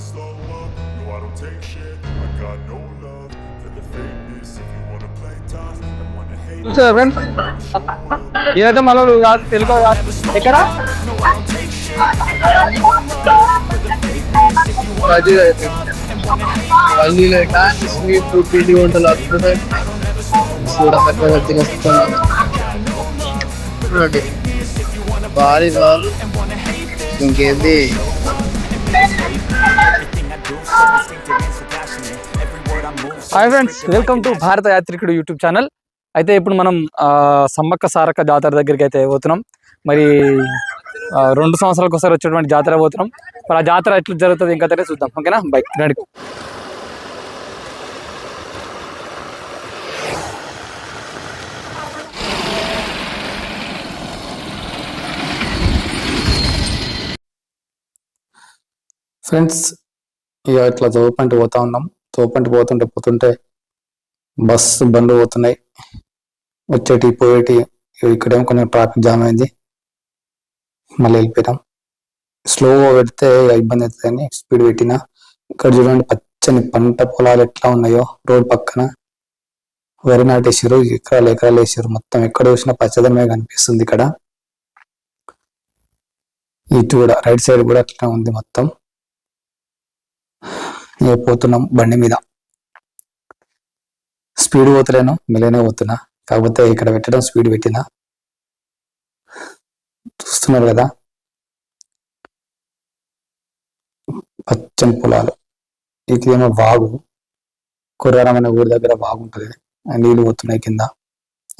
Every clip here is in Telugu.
never slow up, no I don't take shit I got no love for the fakeness If you wanna play tough and wanna hate చూసారా ఫ్రెండ్స్ ఇదైతే మనోడు కాదు తెలుగు కాదు ఎక్కడ మళ్ళీ లేక స్వీట్ పిండి వంటలు వస్తున్నాయి చూడక తినేస్తున్నాను చూడండి వాలీబాల్ ఇంకేంది hi friends welcome to Bharata Yatrikudu YouTube channel అయితే ఇప్పుడు మనం ఆ, సమ్మక్క సారక్క జాతర దగ్గరికి అయితే పోతున్నాం. మరి రెండు సంవత్సరాలకు ఒకసారి వచ్చేటువంటి జాతర పోతున్నాం. మరి ఆ జాతర ఎట్లా జరుగుతుంది ఇంకా తెలియదు చూద్దాం. ఓకేనా? బైక్ రండి ఫ్రెండ్స్ ఇక ఇట్లా తోపంటి పోతా ఉన్నాం. తోపంటి పోతుంటే పోతుంటే బస్సు బండ్లు పోతున్నాయి. వచ్చేటి పోయేటి ఇక్కడేమో కొంచెం ట్రాఫిక్ జామ్ అయింది. మళ్ళీ వెళ్ళిపోయినాం. స్లోగా పెడితే ఇబ్బంది అవుతుందని స్పీడ్ పెట్టిన. ఇక్కడ చూడండి పచ్చని పంట పొలాలు ఎట్లా ఉన్నాయో రోడ్ పక్కన. వరి నాటేసారు ఎకరాలు ఎకరాలు వేసారు మొత్తం ఎక్కడ చూసినా పచ్చదనమే కనిపిస్తుంది ఇక్కడ. ఇటు కూడా రైట్ సైడ్ కూడా అట్లా ఉంది మొత్తం. పోతున్నాం బండి మీద. స్పీడ్ పోతలేను మెల్లనే పోతున్నా. కాకపోతే ఇక్కడ పెట్టడం స్పీడ్ పెట్టినా. చూస్తున్నారు కదా. పచ్చని పొలాలు. ఇదేమో వాగు. కుర్రారం అనే ఊరి దగ్గర వాగు ఉంటుంది. పోతున్నాయి కింద.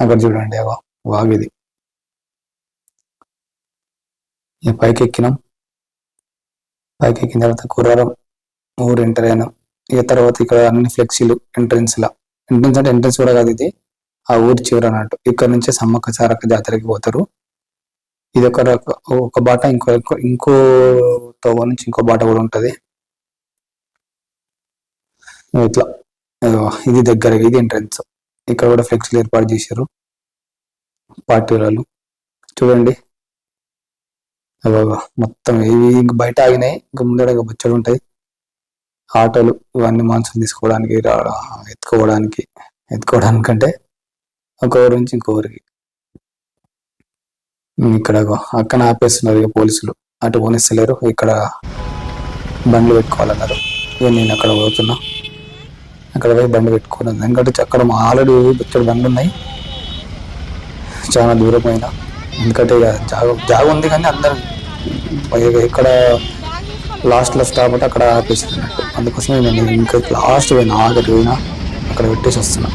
అక్కడ చూడండి వాగు ఇది. పైకి ఎక్కినాం పైకి ఎక్కిన తర్వాత కుర్రారం ఊరు ఎంటర్ అయినాం. ఇక తర్వాత ఇక్కడ అన్ని ఫ్లెక్సీలు ఎంట్రెన్స్ లా. ఎంట్రెన్స్ అంటే ఎంట్రెన్స్ కూడా కాదు ఇది. ఆ ఊరి చివరి అన్నట్టు. ఇక్కడ నుంచే సమ్మక్క సారక్క జాతరకి పోతారు. ఇది ఒక ఒక బాట ఇంకో ఇంకో- తోవ నుంచి ఇంకో బాట కూడా ఉంటది. ఇట్లా. ఇది దగ్గర ఇది ఎంట్రన్స్ ఇక్కడ కూడా ఫ్లెక్సీలు ఏర్పాటు చేశారు. పార్టీ వాళ్ళు చూడండి మొత్తం ఇవి బయట ఆగినాయి. ఇంకా ముందర బొచ్చలు ఉంటాయి. ఆటోలు ఇవన్నీ మాంసం తీసుకోవడానికి ఎత్తుకోవడానికి ఎత్తుకోవడానికి అంటే ఒక ఊరు నుంచి ఇంకో ఊరికి ఇక్కడ అక్కడ అక్కన ఆపేస్తున్నారు ఇక పోలీసులు. అటు పోనిస్తలేరు ఇక్కడ బండ్లు పెట్టుకోవాలన్నారు. ఇక నేను అక్కడ పోతున్నా. అక్కడ పోయి బండి పెట్టుకున్నాను ఎందుకంటే అక్కడ ఆల్రెడీ ఇక్కడ బండ్లు ఉన్నాయి. చాలా దూరం అయినా ఎందుకంటే ఇక జాగ జాగ ఉంది కానీ అందరు. ఇక్కడ లాస్ట్లో స్టాప్ అంటే అక్కడ ఆపేసారు అన్నట్టు అందుకోసమే నేను ఇంకా లాస్ట్ పోయినా ఆఖరి పోయినా అక్కడ పెట్టేసి వస్తున్నా.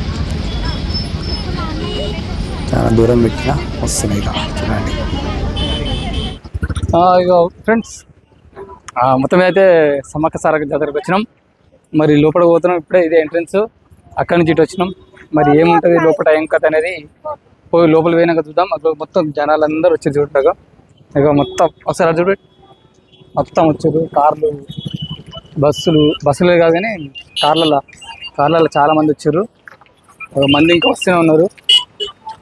చాలా దూరం పెట్టినా వస్తున్నాయి ఇలా చూడండి. ఇక ఫ్రెండ్స్ మొత్తం అయితే సమ్మక్క సారక జాతరకు వచ్చినాం. మరి లోపల పోతున్నాం ఇప్పుడే ఇదే ఎంట్రన్స్ అక్కడి నుంచి ఇటు వచ్చినాం. మరి ఏముంటుంది లోపల ఏం కథ అనేది పోయి లోపల పోయినాక చూద్దాం. అక్కడ మొత్తం జనాలు అందరూ వచ్చి చూడగా ఇక మొత్తం ఒకసారి చూడండి మొత్తం వచ్చారు. కార్లు బస్సులు బస్సులే కాగానే కార్లలో కార్లలో చాలా మంది వచ్చారు. ఒక మంది ఇంకా వస్తూనే ఉన్నారు.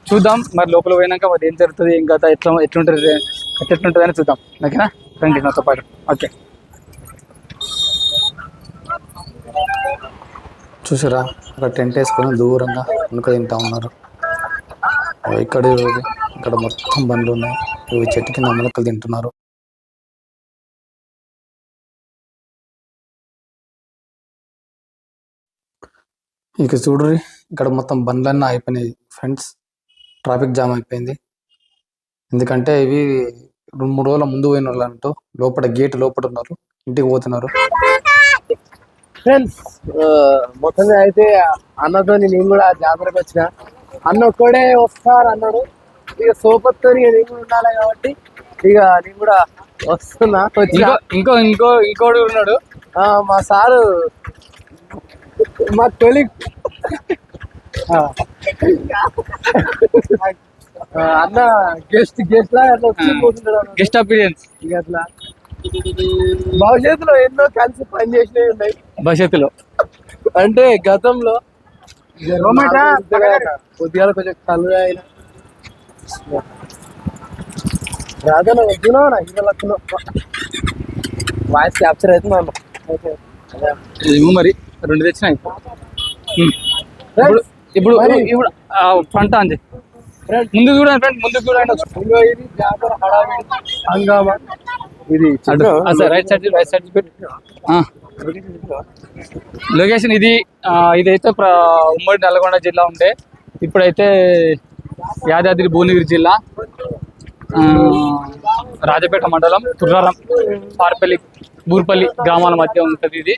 చూద్దాం మరి లోపల పోయినాక మరి ఏం జరుగుతుంది ఏం కథ ఎట్లా ఎట్లుంటుంది ఎట్లుంటుంది అని చూద్దాం. ఓకేనా? రండి నాతో పాటు. ఓకే. చూసారా? అక్కడ టెంట్ వేసుకొని దూరంగా వెనుక తింటా ఉన్నారు. ఇక్కడ ఇక్కడ మొత్తం బండ్లు ఉన్నాయి. ఇవి చెట్టు కింద మొలకలు తింటున్నారు. ఇక చూడ్రి ఇక్కడ మొత్తం బండ్లన్నీ అయిపోయినాయి ఫ్రెండ్స్. ట్రాఫిక్ జామ్ అయిపోయింది. ఎందుకంటే ఇవి రెండు మూడు రోజుల ముందు పోయిన వాళ్ళు అంటూ లోపల గేట్ లోపల ఉన్నారు ఇంటికి పోతున్నారు. ఫ్రెండ్స్ మొత్తం అయితే అన్నతో నేను కూడా జాతరకు వచ్చిన. అన్న ఒక్కడే వస్తారు అన్నాడు. ఇక సోపత్తో నేను కూడా ఉండాలి కాబట్టి ఇక నేను కూడా వస్తున్నా ఇంకో ఇంకో ఇంకో ఇంకోడు ఉన్నాడు. ఆ, మా సారు మా తొలి అన్న గెస్ట్ గెస్ట్ లా అట్లా వచ్చి. గెస్ట్ అపీరియన్స్ ఇక అట్లా. భవిష్యత్తులో ఎన్నో కలిసి పని చేసినవి ఉన్నాయి భవిష్యత్తులో. అంటే గతంలో కొద్దిగా కొంచెం కళ్ళు అయిన. రాధన వద్దునా? హీరో లక్కున వాయిస్ క్యాప్చర్ అవుతుంది అన్న? ఏమో మరి. రెండు తెచ్చినా ఇప్పుడు. ఇప్పుడు ఇప్పుడు ఫ్రంట్ అంది. ముందు చూడండి ఫ్రెండ్ ముందు చూడండి ఇది right side right side. Location ఇది ఆ, ఇదైతే ఉమ్మడి నల్గొండ జిల్లా ఉండే. ఇప్పుడైతే యాదాద్రి భువనగిరి జిల్లా ఆ, రాజపేట మండలం తుర్రారం పార్పల్లి బూర్పల్లి గ్రామాల మధ్య ఉంటుంది ఇది.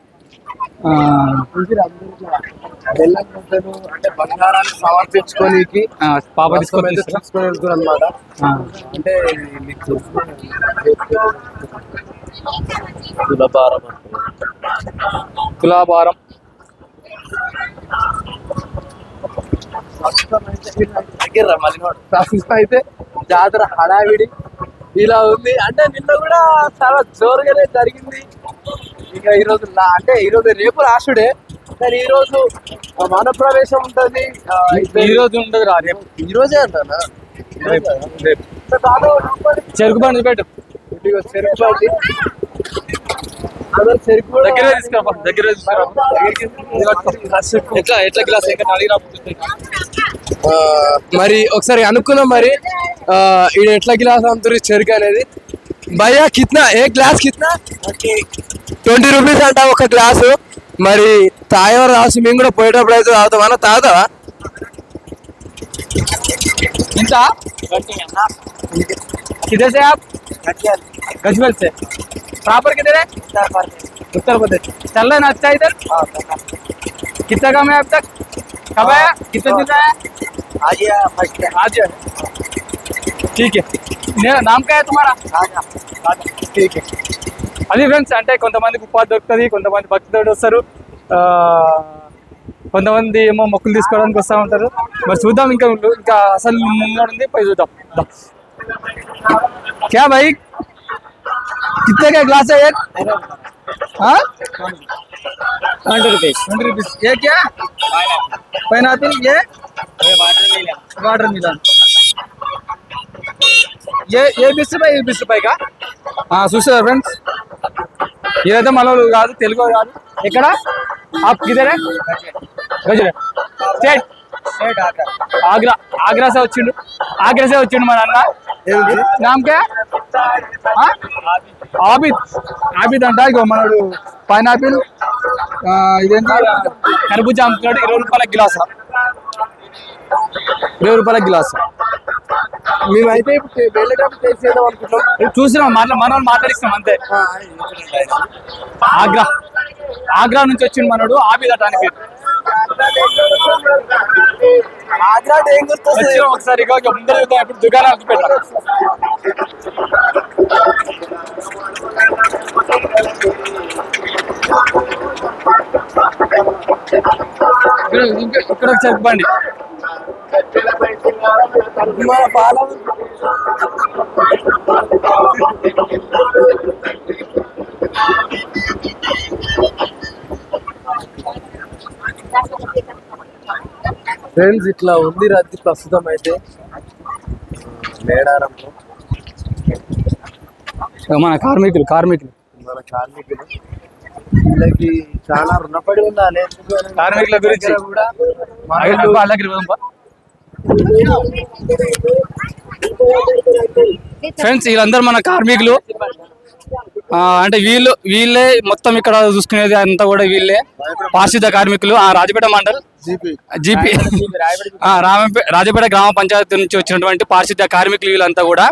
బెల్లం అంటే బంగారాన్ని సమర్పించుకోనికి పాప తీసుకొని. తీసుకొని వెళ్తున్నారు అనమాట అంటే మీకు తులభారం తులాభారం ప్రస్తుతం అయితే జాతర హడావిడి ఇలా ఉంది. అంటే నిన్న కూడా చాలా జోరుగానే జరిగింది. ఇక ఈరోజు లా- అంటే ఈరోజు రేపు రాసుడే కానీ ఈ రోజు మన ప్రవేశం ఉంటుంది ఈ రోజు ఉండదు రా రేపు. ఈ రోజే అంటానా? రేపు రేపు. చెరుకు బండి పెట్టు. చెరుకు బండి దగ్గర తీసుకురా దగ్గర ఎట్లా ఎట్లా గ్లాస్ మరి ఒకసారి అనుకుందాం మరి ఈడ ఎట్లా గ్లాస్ అమ్ముతారు చెరుకు అనేది? భయ్యా కిత్నా? ఏ గ్లాస్ కిత్నా? ట్వంటీ రూపీస్ అంట ఒక గ్లాసు మరి తాగేవారు రాసి మేము కూడా పోయేటప్పుడు అయితే తాగుతామా తాగుతావా इंत किधर से आप गजमल से प्रॉपर किधर है उत्तर प्रदेश चल रहा है ना अच्छा इधर कितना कम है अब तक कब आया कितने दिन आया आज है ठीक है मेरा नाम क्या है तुम्हारा ठीक है అది ఫ్రెండ్స్ అంటే కొంతమందికి ఉపాధి దొరుకుతుంది కొంతమంది భక్తితో వస్తారు. కొంతమంది ఏమో మొక్కులు తీసుకోవడానికి వస్తూ ఉంటారు. మరి చూద్దాం ఇంకా ఇంకా అసలు ఉంది పై చూద్దాం. క్యా బై కిత్తే గ్లాస్ అయ్యే ట్వంటీ రూపీస్. Twenty rupees. ఏ క్యా? పైన ఏ? వాటర్ మీద ఏ ఏ బిస్ रुपए ఏ బిస్ का हाँ ఫ్రెండ్స్? ఇదైతే మనోళ్ళు కాదు తెలుగు కాదు ఎక్కడ? ఆప్ కిదరే గజరే. స్టేట్. ఆగ్రా. ఆగ్రా. సే వచ్చిండు. ఆగ్రా సే వచ్చిండు మన అన్న. నామ్? ఆబిద్. ఆబిద్ అంట ఇగో మనడు పైనాపిల్. ఇదేంటి? కర్బూజా అమ్ముతున్నాడు ఇరవై రూపాయల గిలాస్. ఇరవై రూపాయల గిలాస్. మేమైతే ఇప్పుడు వెళ్ళేటప్పుడు చేసేద్దాం అనుకుంటున్నాం. చూసినాం మాట్లా మన మాట్లాడిస్తాం అంతే. ఆగ్రా. ఆగ్రా నుంచి వచ్చిండు మనోడు ఆబిద్ అట అని పేరు ఏం వచ్చినాం ఒకసారి ముందర చూద్దాం ఇప్పుడు దుకాణాలకు పెట్టాం ఇక్కడ ఇంకా- ఇక్కడ చెప్పండి. మన ఫ్రెండ్స్ ఇట్లా ఉంది రద్దీ ప్రస్తుతం అయితే. మేడారంలో మన కార్మికులు కార్మికులు. మన కార్మికులు. వీళ్ళకి చాలా రుణపడి ఉండాలి కార్మికుల గురించి. కూడా. ఫ్రెండ్స్ వీళ్ళందరూ మన కార్మికులు. ఆ, అంటే వీళ్ళు వీళ్ళే మొత్తం ఇక్కడ చూసుకునేది అంతా కూడా వీళ్ళే. పారిశుద్ధ కార్మికులు. ఆ రాజపేట మండల్. జీపీ. రాజపేట గ్రామ పంచాయతీ నుంచి వచ్చినటువంటి పారిశుద్ధ కార్మికులు వీళ్ళంతా కూడా.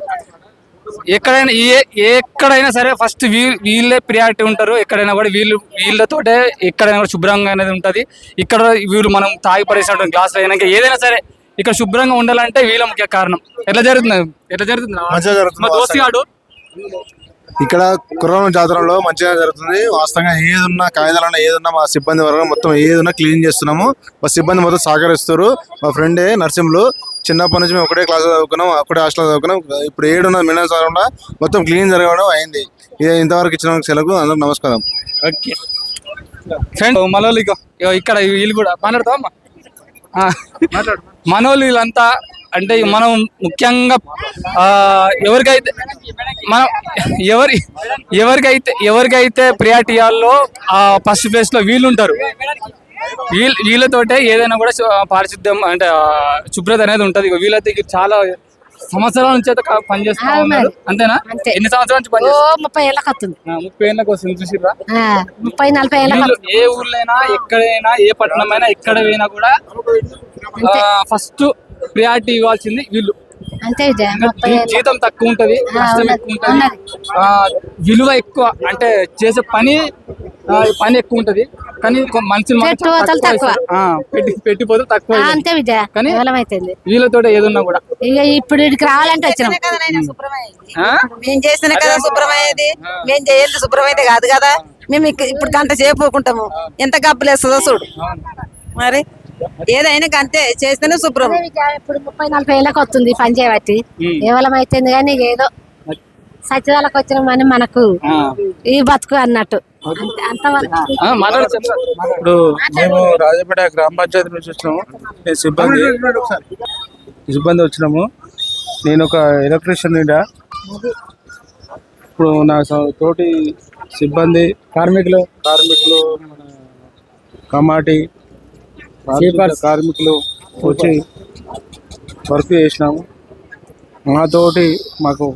ఎక్కడైనా ఏ ఎక్కడైనా సరే ఫస్ట్ వీ వీళ్ళే ప్రియారిటీ ఉంటారు. ఎక్కడైనా కూడా వీళ్ళు వీళ్ళతోటే ఎక్కడైనా కూడా శుభ్రంగా అనేది ఉంటుంది. ఇక్కడ వీళ్ళు మనం తాగి పడేసినటువంటి గ్లాసులు అయినా ఇంకా ఏదైనా సరే ఇక్కడ శుభ్రంగా ఉండాలంటే వీళ్ళ ముఖ్య కారణం. ఎట్లా జరుగుతుంది? ఎట్లా జరుగుతుంది? మా దోస్తు గాడు ఇక్కడ కుర్రం జాతరలో మంచిగా జరుగుతుంది. వాస్తవంగా ఏదున్నా కాగితాలన్నా ఏదున్నా మా సిబ్బంది వరకు మొత్తం ఏదున్నా క్లీన్ చేస్తున్నాము. మా సిబ్బంది మొత్తం సహకరిస్తారు. మా ఫ్రెండే నర్సింహులు. చిన్నప్పటి నుంచి మేము ఒకటే క్లాస్ చదువుకున్నాం ఒకటే హాస్టల్ చదువుకున్నాం. ఇప్పుడు ఏడున్న మినల్ చదవకుండా మొత్తం క్లీన్ జరగడం అయింది. ఇది ఇంతవరకు ఇచ్చిన సెలవు అందరికి నమస్కారం. ఓకే. ఫ్రెండ్ మనోళ్ళు ఇక్కడ వీళ్ళు కూడా మాట్లాడతావమ్మా ఆ, మనోళ్ళు వీళ్ళంతా అంటే మనం ముఖ్యంగా ఎవరికైతే మనం ఎవరి ఎవరికైతే ఎవరికైతే ఆ ఫస్ట్ ప్లేస్లో వీళ్ళు ఉంటారు వీళ్ళ వీళ్ళతోటే ఏదైనా కూడా పారిశుద్ధ్యం అంటే శుభ్రత అనేది ఉంటది. వీళ్ళైతే చాలా సంవత్సరాల నుంచి అయితే పనిచేస్తా ఉన్నారు. అంతేనా? అంతే. ఎన్ని సంవత్సరాల నుంచి పనిచేస్తారు ముప్పై ఏళ్ళకి వస్తుంది ముప్పై ఏళ్ళకి వస్తుంది చూసిర్రా? ఆ, ముప్పై నలభై వస్తుంది ఏ ఊర్లైనా ఎక్కడైనా ఏ పట్టణం అయినా ఎక్కడ పోయినా కూడా ఫస్ట్ ప్రియారిటీ ఇవ్వాల్సింది వీళ్ళు. అంతే జీతం తక్కువ ఉంటది కష్టం ఎక్కువ ఉంటది. విలువ ఎక్కువ అంటే చేసే పని ఆ, పని ఎక్కువ ఉంటది. కానీ మనుషులు పెట్టుబడులు తక్కువ. అంతే విజయ కానీ- వీళ్ళతో ఏదున్నా కూడా. ఇక ఇప్పుడు ఇక్కడికి రావాలంటే వచ్చినాం? మేము చేస్తేనే కదా శుభ్రమయ్యేది మేము చేయాలి శుభ్రమైతే కాదు కదా. మేము ఇప్పుడు గంట సేపు ఊకుంటాము. ఎంత గబ్బులు వేస్తుందో చూడు మరి ఏదైనా అంతే చేస్తేనే శుభ్రం ఇప్పుడు ముప్పై నలభై ఏళ్ళకి వస్తుంది పని చేయబట్టి. కేవలం అయితుంది కానీ ఏదో సత్యదాలకు వచ్చినాం అని మనకు. ఈ బతుకు అన్నట్టు. ఇప్పుడు మేము రాజపేట గ్రామ పంచాయతీ నుంచి వచ్చినాము నేను సిబ్బంది సిబ్బంది వచ్చినాము నేను ఒక ఎలక్ట్రీషియన్ ఇప్పుడు నా తోటి సిబ్బంది కార్మికులు కార్మికులు మన కమాటి. కార్మికులు వచ్చి వర్క్ చేసినాము. మాతోటి మాకు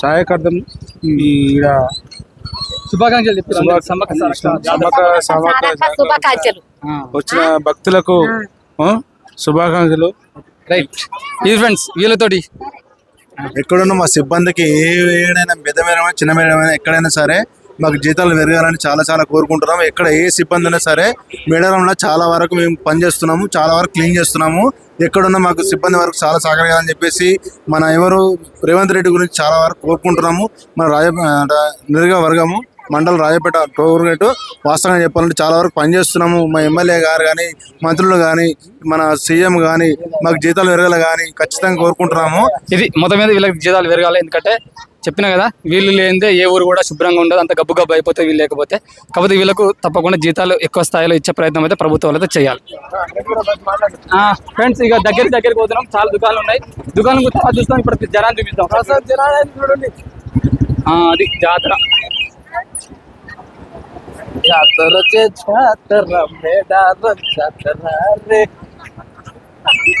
సహాయకార్థం ఈ ఈడ శుభాకాంక్షలు. వచ్చిన భక్తులకు శుభాకాంక్షలు. రైట్ ఇది ఫ్రెండ్స్ వీళ్ళతోటి ఎక్కడున్న మా సిబ్బందికి ఏ ఏడైనా పెద్దమైన చిన్న మేడమైనా ఎక్కడైనా సరే మాకు జీతాలు పెరగాలని చాలా చాలా కోరుకుంటున్నాము. ఎక్కడ ఏ సిబ్బంది అయినా సరే మేడారంలో చాలా వరకు మేము పనిచేస్తున్నాము చాలా వరకు క్లీన్ చేస్తున్నాము. ఎక్కడున్న మాకు సిబ్బంది వరకు చాలా సహకరించాలని చెప్పేసి మన ఎవరు రేవంత్ రెడ్డి గురించి చాలా వరకు కోరుకుంటున్నాము. మన రాజ నిర్గా వర్గము మండల రాజపేట టోర్గేట్ వాస్తవంగా చెప్పాలంటే చాలా వరకు పనిచేస్తున్నాము మా ఎమ్మెల్యే గారు కానీ మంత్రులు కానీ మన సీఎం కానీ మాకు జీతాలు పెరగాలి కానీ ఖచ్చితంగా కోరుకుంటున్నాము. ఇది మొత్తం మీద వీళ్ళకి జీతాలు పెరగాలి. ఎందుకంటే చెప్పినా కదా వీళ్ళు లేనిదే ఏ ఊరు కూడా శుభ్రంగా ఉండదు అంత గబ్బు గబ్బు అయిపోతే వీళ్ళు లేకపోతే. కాకపోతే వీళ్ళకు తప్పకుండా జీతాలు ఎక్కువ స్థాయిలో ఇచ్చే ప్రయత్నం అయితే ప్రభుత్వాలు అయితే చేయాలి. ఫ్రెండ్స్ ఇక దగ్గర దగ్గరికి పోతున్నాం. చాలా దుకాణాలు ఉన్నాయి. దుకాణం తర్వాత చూస్తాం. ఇప్పుడు జనాన్ని చూపిస్తాం అది జాతర. జాతర జాతర మేడారం జాతర రే.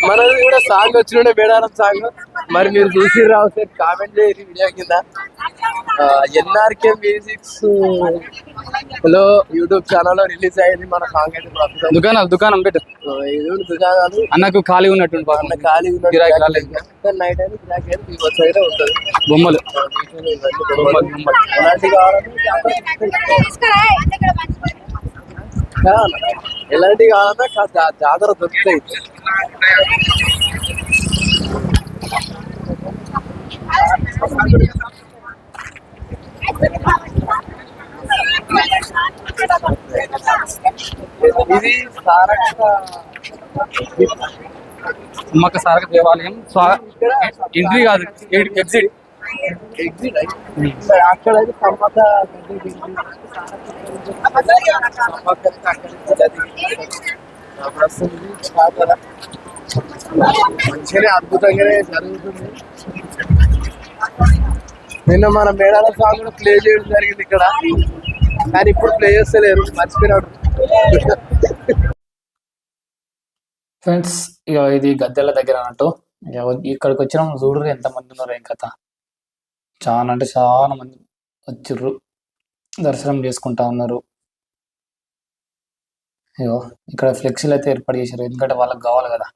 మనది కూడా సాంగ్ వచ్చిన మేడారం సాంగ్ మరి మీరు చూసి రావు కామెంట్ చేయండి వీడియో కింద. ఎన్ఆర్కే మ్యూజిక్స్లో యూట్యూబ్ ఛానల్లో రిలీజ్ అయ్యింది మన సాంగ్ అయితే ప్రస్తుతం దుకాణాలు దుకాణం పెట్టు. దుకాణాలు. అన్నకు ఖాళీ ఉన్నట్టు అన్న ఖాళీ రాలేదు. నైట్ అయితే గిరాకీ ఉంటుంది. బొమ్మలు. బొమ్మలు, బొమ్మలు. ఎలాంటి కావాలా? ఎలాంటి కావాలన్నా కా- జా- జాతర దొరుకుతాయి ఇది సారక్క అమ్మక్క సారక దేవాలయం స్వా ఎంట్రీ కాదు ఎగ్జిట్ ఎగ్జిట్ మరి అక్కడ అయితే సమ్మక్క గడ్డి మంచిగానే అద్భుతంగానే జరుగుతుంది. నిన్న మన మేడాల సాంగ్ కూడా ప్లే చేయడం జరిగింది ఇక్కడ. కానీ ఇప్పుడు ప్లే చేస్తలేరు మర్చిపోయినాడు. ఫ్రెండ్స్ ఇక ఇది గద్దెల దగ్గర అన్నట్టు. ఇక్కడికి వచ్చినాం చూడరు ఎంతమంది ఉన్నారు ఏం కథ. చాలా అంటే చాలా మంది వచ్చిర్రు. దర్శనం చేసుకుంటా ఉన్నారు. అయ్యో ఇక్కడ ఫ్లెక్సీలు అయితే ఏర్పాటు చేశారు. ఎందుకంటే వాళ్ళకి కావాలి కదా.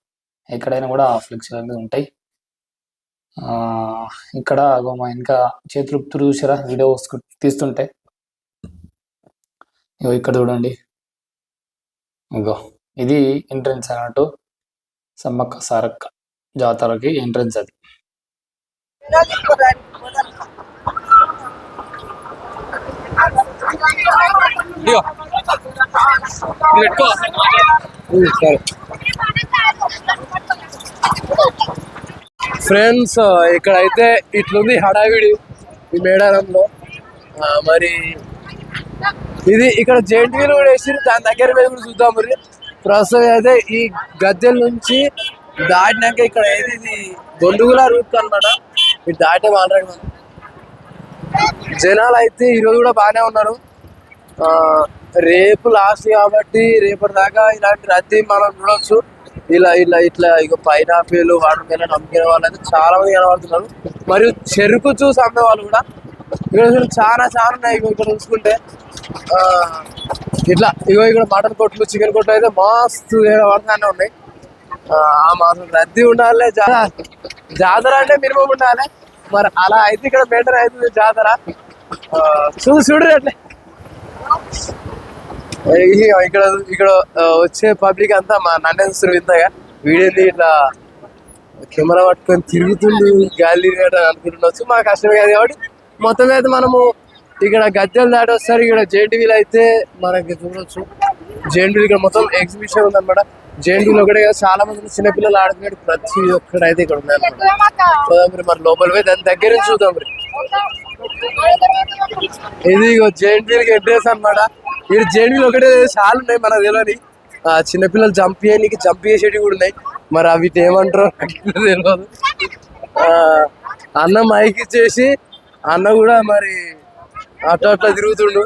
ఎక్కడైనా కూడా ఫ్లెక్సీలు అనేది ఉంటాయి. ఆ ఇక్కడ మా ఇంకా చేతులు చూసారా? వీడియో తీస్తుంటే. ఇగో ఇక్కడ చూడండి. ఇగో ఇది ఎంట్రన్స్ అన్నట్టు సమ్మక్క సారక్క జాతరకి ఎంట్రన్స్ అది. ఇదిగో. ఇది పెట్టుకో. ఫ్రెండ్స్ ఇక్కడైతే ఇట్లుంది హడావిడి ఈ మేడారంలో. మరి ఇది ఇక్కడ జెంట్ వీల్ కూడా వేసి దాని దగ్గర మీద కూడా చూద్దాం మరి. ప్రస్తుతం అయితే ఈ గద్దెల నుంచి దాటినాక ఇక్కడ ఏది ఇది దొండుగుల రూట్ అనమాట ఇది దాటే ఆల్రెడీ మనం జనాలు అయితే ఈరోజు కూడా బాగానే ఉన్నారు. రేపు లాస్ట్ కాబట్టి రేపటి దాకా ఇలాంటి రద్దీ మనం చూడొచ్చు. ఇలా ఇలా ఇట్లా ఇక పైనాపిల్ వాటర్ మెలన్ అమ్ముకునే వాళ్ళు అయితే చాలా మంది కనబడుతున్నారు. మరియు చెరుకు చూసి అమ్మే వాళ్ళు కూడా ఇక్కడ చాలా చాలా ఉన్నాయి ఇగో ఇక్కడ చూసుకుంటే. ఆ, ఇట్లా ఇగో ఇక్కడ మటన్ కొట్లు చికెన్ కొట్లు అయితే మస్తు పడుతూనే ఉన్నాయి. ఆ, ఆ మాత్రం రద్దీ ఉండాలి జాతర జాతర అంటే మినిమం ఉండాలి. మరి అలా అయితే ఇక్కడ బెటర్ అవుతుంది జాతర. ఆ, చూడు చూడు అట్లే. ఇక్కడ ఇక్కడ వచ్చే పబ్లిక్ అంతా మా నన్నే చూస్తారు వింతగా. వీడియోని ఇట్లా కెమెరా పట్టుకొని తిరుగుతుంది గాలి అనుకుంటుండొచ్చు మాకు కష్టమే కాదు కాబట్టి మొత్తం అయితే మనము ఇక్కడ గద్దెలు దాటి వస్తారు. ఇక్కడ జేఎన్టీవీలో అయితే మనకి చూడొచ్చు. జేఎన్టీవీ ఇక్కడ మొత్తం ఎగ్జిబిషన్ ఉందన్నమాట. జేఎన్టీవీలో ఒకటే కాదు చాలా మంది చిన్నపిల్లలు ఆడుతున్నాడు. ప్రతి ఒక్కటి అయితే ఇక్కడ ఉన్నాయన్నమాట చూద్దాం మరి లోపల పోయి దాని దగ్గర నుంచి చూద్దాం మరి. ఇది జేఎన్టీవీకి ఎడ్డేస్ అన్నమాట ఇక్కడ జేఎన్టీవీలో ఒకటే చాలా ఉన్నాయి మనకు తెలియని. చిన్నపిల్లలు జంప్ చేయడానికి జంప్ చేసేటివి కూడా ఉన్నాయి. మరి అవి ఏమంటారో నాకు తెలియదు. ఆ, అన్న మైక్ ఇచ్చేసి అన్న కూడా మరి అట్లా అట్లా తిరుగుతుండు.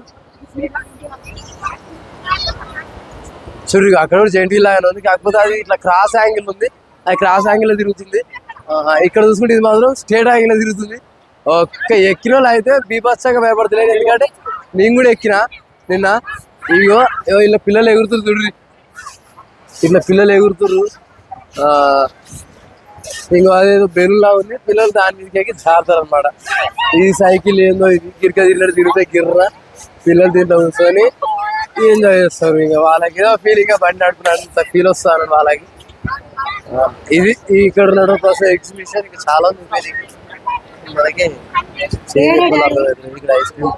చూడు అక్కడ కూడా జెంటీ లాగానే ఉంది. కాకపోతే అది ఇట్లా క్రాస్ యాంగిల్ ఉంది. అది క్రాస్ యాంగిల్ తిరుగుతుంది. ఇక్కడ చూసుకుంటే ఇది మాత్రం స్టేట్ యాంగిల్లో తిరుగుతుంది. ఒక్క ఎక్కిన వాళ్ళు అయితే బీభత్సంగా భయపడతలేదు ఎందుకంటే నేను కూడా ఎక్కిన నిన్న. ఇగో ఇలా పిల్లలు ఎగురుతురు చూడు. ఇట్లా పిల్లలు ఎగురుతురు. ఇంకో అదేదో బెలూన్లా ఉంది. పిల్లలు దాని మీదకి ఎక్కి జారుతారు అనమాట ఈ సైకిల్ ఏందో ఇది గిరిక తిరిగినట్టు తిరిగితే గిర్ర. పిల్లలు దీంట్లో కూర్చొని ఎంజాయ్ చేస్తారు. ఇంకా వాళ్ళకి ఏదో ఫీలింగ్ బండి నడుపుకున్నంత ఫీల్ వస్తాను వాళ్ళకి. ఇది ఇక్కడ ఉన్న కోసం ఎగ్జిబిషన్ ఇంకా చాలా ఉంది. మనకి. ఇక్కడ ఐస్ క్రీమ్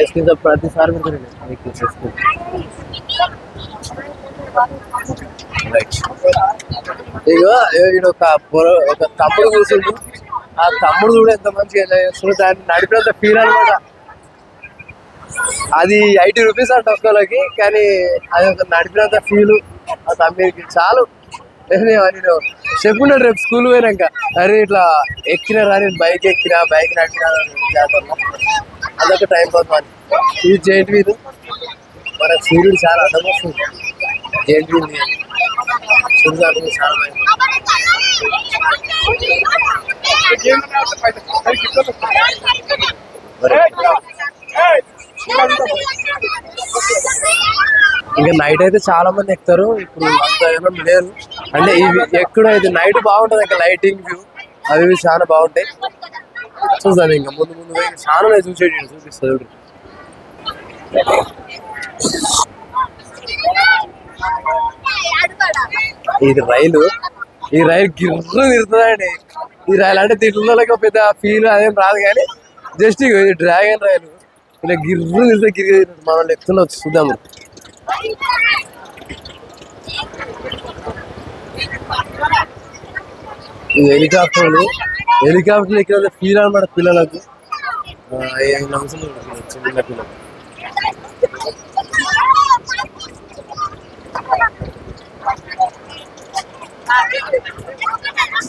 ఐస్ క్రీమ్ ప్రతిసారి పెడతారండి ఐస్ క్రీమ్. రైట్ ఇగో ఈడ ఒక ఒక తమ్ముడు కూర్చుండు. ఆ తమ్ముడు కూడా ఎంత మంచిగా చేస్తున్నాడు. దాన్ని నడిపినంత ఫీల్ అనమాట అది ఎయిటీ రూపీస్ అంట ఒక్కరికి కానీ అది ఒక నడిపినంత ఫీల్ ఆ తమ్మిడికి చాలు. నేను నేను రేపు స్కూల్ పోయినాక అరే ఇట్లా ఎక్కినారా నేను బైక్ ఎక్కినా బైక్ నడిపినా అదొక టైం పాస్ అని ఇది జైంట్ వీల్ మన సూర్యుడు చాలా అర్థం వస్తుంది జైంట్ వీధి సూర్యుడు చాలా మరి ఇంకా నైట్ అయితే చాలా మంది ఎక్కుతారు. ఇప్పుడు అంత ఏమో లేరు అంటే ఇవి ఎక్కడ ఇది నైట్ బాగుంటది ఇంకా లైటింగ్ వ్యూ అవి ఇవి చాలా బాగుంటాయి. చూద్దాం ఇంకా ముందు ముందు చాలా మంది చూసేటి చూపిస్తుంది ఇది రైలు. ఈ రైలు గిర్రు తిరుగుతుందండి. ఈ రైలు అంటే తిట్లకి పెద్ద ఫీల్ అదేం రాదు కానీ జస్ట్ ఇది డ్రాగన్ రైలు. ఇలా గిర్రు తిరిగితే గిరి మనం ఎత్తున వచ్చి చూద్దాము ఇది హెలికాప్టర్ హెలికాప్టర్ ఎక్కిన ఫీల్ అనమాట పిల్లలకు ఆ, చిన్న పిల్లలు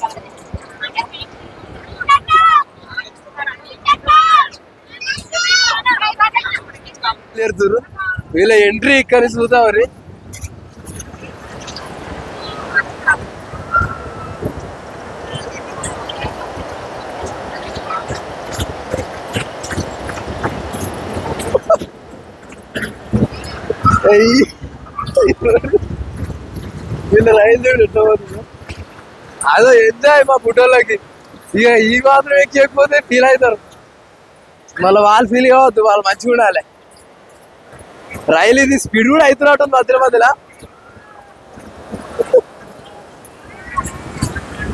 Thank you. ఎంట్రీ ఇక్కడ చూద్దాం మరి అయ్యి. వీళ్ళ రైలు చూడు ఎట్లా పోతుందో. అదో ఎంజాయ్ మా ఫోటోలకి ఇక ఈ మాత్రం ఎక్కకపోతే ఫీల్ అవుతారు మళ్ళీ వాళ్ళు ఫీల్ కావద్దు వాళ్ళు మంచిగా ఉండాలి రైలు ఇది స్పీడ్ కూడా అవుతున్నట్టు మధ్యలో మధ్యలో.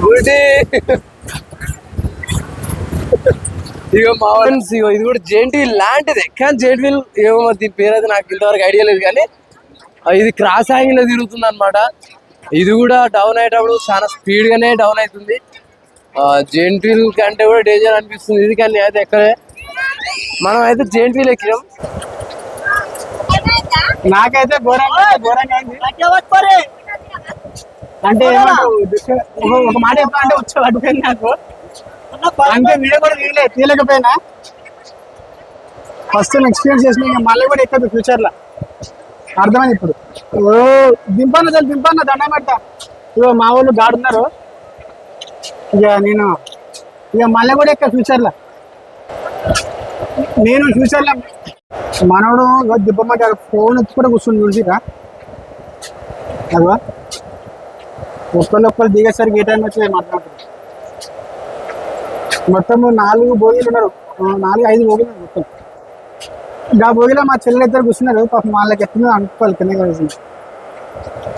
ఊటి ఇగో మా ఫ్రెండ్స్ ఇగో ఇది కూడా జేఎన్టీ లాంటిది. కానీ జేఎన్టీ ఏమో దీని పేరు అయితే నాకు ఇంతవరకు ఐడియా లేదు కానీ ఇది క్రాస్ యాంగిల్ తిరుగుతుంది అనమాట ఇది కూడా డౌన్ అయ్యేటప్పుడు చాలా స్పీడ్ గానే డౌన్ అవుతుంది. జెయింట్ వీల్ కంటే కూడా డేంజర్ అనిపిస్తుంది. ఇది కానీ అయితే ఎక్కడే. మనం అయితే జెయింట్ వీల్ ఎక్కినాం. నాకైతే ఘోరంగా అంటే? ఒక- మాట చెప్పా అంటే వచ్చి పట్టుకుంది నాకు. అంటే వీడియో కూడా తీయలే తీయలేకపోయినా. ఫస్ట్ టైం ఎక్స్పీరియన్స్ చేసిన మళ్ళీ కూడా ఎక్కదు ఫ్యూచర్లో. అర్థమైంది ఇప్పుడు. ఓ దింపన్న చాలు దింపన్న దండం పెడతా. ఇగో మా వాళ్ళు గాడున్నారు ఇక నేను ఇక మళ్ళీ కూడా ఎక్క ఫ్యూచర్లో. నేను ఫ్యూచర్లో మనోడు ఇగో ఫోన్ ఎత్తి కూడా కూర్చుని చూసిరా అదిగో ఒక్కళ్ళు ఒక్కళ్ళు దిగేసరికి ఏ టైం వచ్చి మాట్లాడుతుంది మొత్తం నాలుగు భోగిలు ఉన్నారు. నాలుగు ఐదు భోగిలు మొత్తం. ఇంకా భోగిలో మా చెల్లెలు ఇద్దరు కూర్చున్నారు. పాపం వాళ్ళకి ఎట్లా అనుకోవాలి కింద కూర్చుంది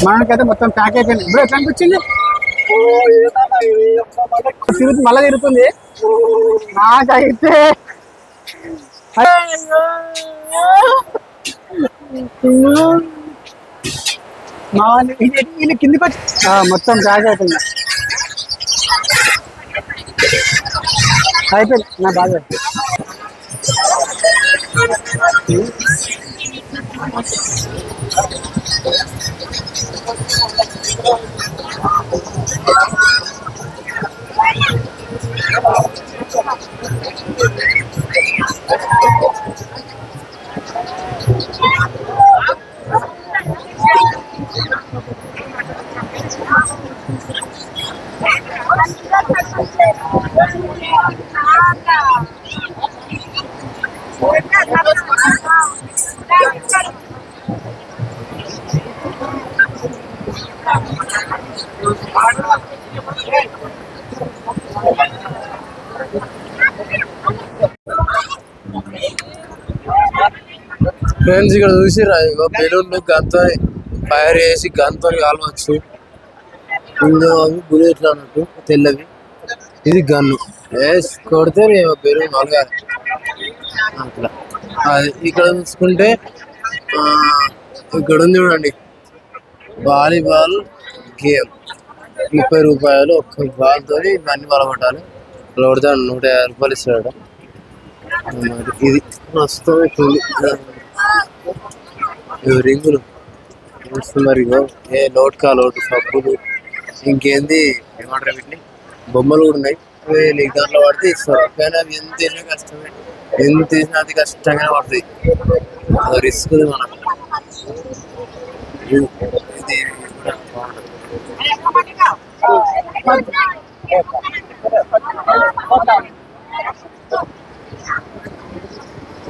మనకైతే మొత్తం ప్యాక్ అయిపోయింది ఇప్పుడు ఎట్లా అనిపించింది ఓ, తిరుగుతుంది మళ్ళీ తిరుగుతుంది. నాకైతే వాళ్ళు ఇది- ఇది కిందికి వచ్చి మొత్తం ప్యాక్ అయిపోయింది. అయిపోయింది. నా బాగా ఫ్రెండ్స్ ఇక్కడ చూసిరా ఇగో బెలూన్ గంతో ఫైర్ చేసి గంతో కాలవచ్చు. ఇందులో అవి బుల్లెట్లు అన్నట్టు తెల్లవి. ఇది గన్ను. వేసి కొడితే బెలూన్ నలగా. అట్లా. అది ఇక్కడ చూసుకుంటే ఆ, ఇక్కడ ఉంది చూడండి. Volleyball game. ముప్పై రూపాయలు ఒక్క బాల్ తోని ఇవన్నీ పలగొట్టాలి పలగొడితే నూట యాభై రూపాయలు ఇస్తాడు ఇది ప్రస్తుతం ఇప్పుడు రింగులు. మస్తు మరి ఇగో. ఏ లోట్ కా లోటు సబ్బులు. ఇంకేంది? ఏమంటారు వీటిని? బొమ్మలు కూడా ఉన్నాయి. నీకు దాంట్లో పడితే ఇస్తారు కానీ అవి ఎంత తీసినా కష్టమే. ఎంత తీసినా అది కష్టంగా పడుతుంది రిస్క్ మనకు. ఇది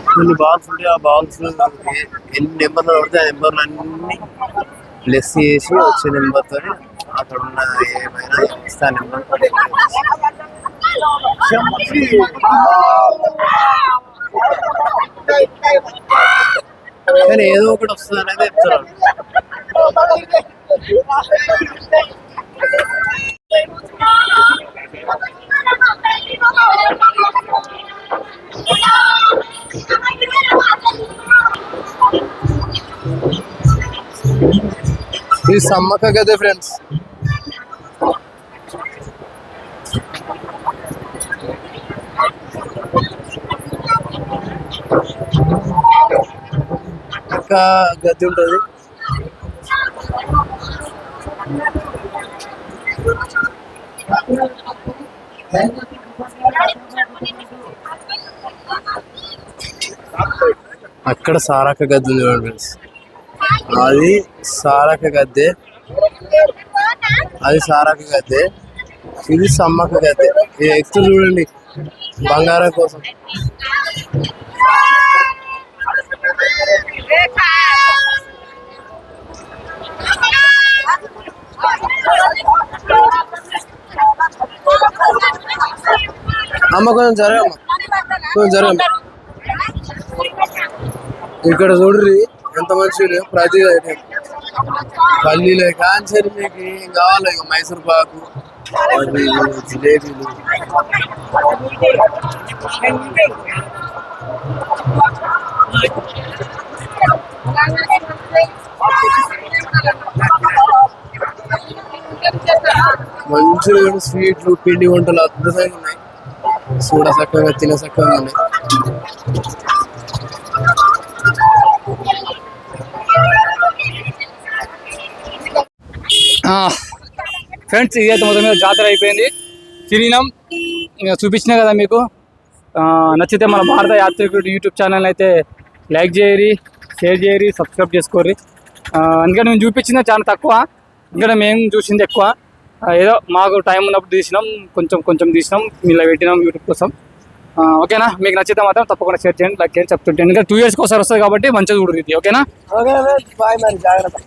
కొన్ని బాల్స్ ఉంటాయి ఆ బాల్స్ ఎన్ని నెంబర్లు పడితే ఆ నెంబర్లు అన్ని ప్లస్ చేసి వచ్చే నెంబర్తో అక్కడ ఉన్న ఏమైనా ఇస్తా నెంబర్ కానీ ఏదో ఒకటి వస్తుంది అనేది చెప్తున్నాను Thank you. ఇది సమ్మక్క గదే ఫ్రెండ్స్ ఇంకా గది ఉంటుంది. అక్కడ సారక్క గది ఉంది ఫ్రెండ్స్ అది సారక గద్దె. అది సారక గద్దె. ఇది సమ్మక గద్దె. ఇది ఎక్స్ చూడండి. బంగారం కోసం. అమ్మ కొంచెం జరగమ్మ. కొంచెం జరగమ్మ. ఇక్కడ చూడ్రి ఎంత మంచి ప్రతి ఐటెం పల్లీలే కాంచరి మీకు ఏం కావాలి ఇక మైసూర్ పాకు. అది జిలేబీలు. మంచి స్వీట్లు పిండి వంటలు అద్భుతంగా ఉన్నాయి. చూడ చక్కగా తిన చక్కగా ఉన్నాయి. ఫ్రెండ్స్ ఇదైతే మొత్తం మీద జాతర అయిపోయింది. తిరిగినాం. ఇంకా చూపించినా కదా మీకు. నచ్చితే మన భారత యాత్రికుడు యూట్యూబ్ ఛానల్ అయితే లైక్ చేయరి షేర్ చేయరి సబ్స్క్రైబ్ చేసుకోరి అందుకని మేము చూపించింది చాలా తక్కువ. ఇంకా మేము చూసింది ఎక్కువ. ఏదో మాకు టైం ఉన్నప్పుడు తీసినాం కొంచెం కొంచెం తీసినాం ఇలా పెట్టినాం యూట్యూబ్ కోసం. ఓకేనా? మీకు నచ్చితే మాత్రం తప్పకుండా షేర్ చేయండి లైక్ చేయండి చెప్తుంటే ఇంకా టూ ఇయర్స్కి ఒకసారి వస్తుంది కాబట్టి మంచిగా చూడరు ఇది ఓకేనా? ఓకే బాయ్ మరి జాగ్రత్త.